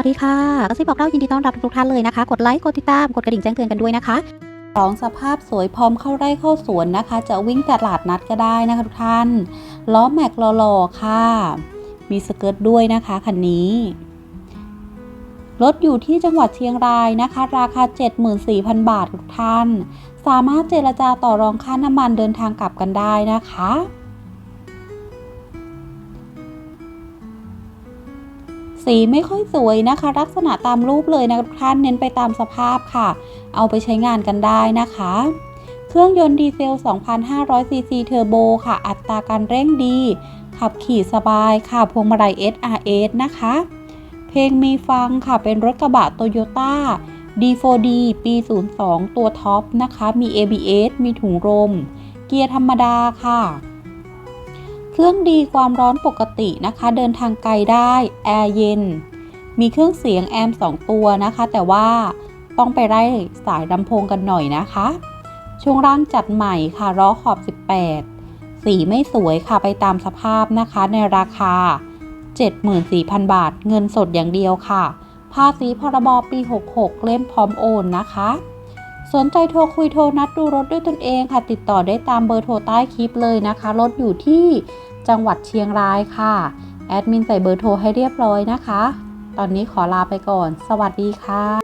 วัสดีค่ะกระซิบบอกเล่ายินดีต้อนรับทุกท่านเลยนะคะ กดไลค์ กดติดตาม กดกระดิ่งแจ้งเตือนกันด้วยนะคะสองสภาพสวยพร้อมเข้าไร่เข้าสวนนะคะ จะวิ่งตลาดนัดก็ได้นะคะทุกท่าน ล้อแม็กหล่อๆค่ะ มีสเกิร์ตด้วยนะคะคันนี้ รถอยู่ที่จังหวัดเชียงรายนะคะ ราคา 74,000 บาททุกท่าน สามารถเจรจาต่อรองค่าน้ำมันเดินทางกลับกันได้นะคะ สีไม่ค่อยสวยนะคะ ลักษณะตามรูปเลยนะทุกท่านเน้นไปตามสภาพค่ะ เอาไปใช้งานกันได้นะคะ เครื่องยนต์ดีเซล 2,500 ซีซีเทอร์โบค่ะ อัตราการเร่งดี ขับขี่สบายค่ะ พวงมาลัย SRS นะคะ เพลงมีฟังค่ะ เป็นรถกระบะโตโยต้า D4D ปี 02 ตัวท็อปนะคะ มี ABS มีถุงลม เกียร์ธรรมดาค่ะ เครื่องดีความร้อนปกตินะคะ เดินทางไกลได้แอร์เย็น มีเครื่องเสียงแอม2ตัวนะคะ แต่ว่าต้องไปไล่สายลำโพงกันหน่อยนะคะ ช่วงล่างจัดใหม่ค่ะล้อขอบ 18 สีไม่สวยค่ะไปตามสภาพนะคะ ในราคา 74,000 บาท เงินสดอย่างเดียวค่ะ ภาษีพรบปี 66 เล่มพร้อมโอนนะคะ สนใจโทรคุยโทรนัดดูรถด้วยตนเองค่ะ ติดต่อได้ตามเบอร์โทรใต้คลิปเลยนะคะ รถอยู่ที่จังหวัดเชียงรายค่ะ แอดมินใส่เบอร์โทรให้เรียบร้อยนะคะ ตอนนี้ขอลาไปก่อน สวัสดีค่ะ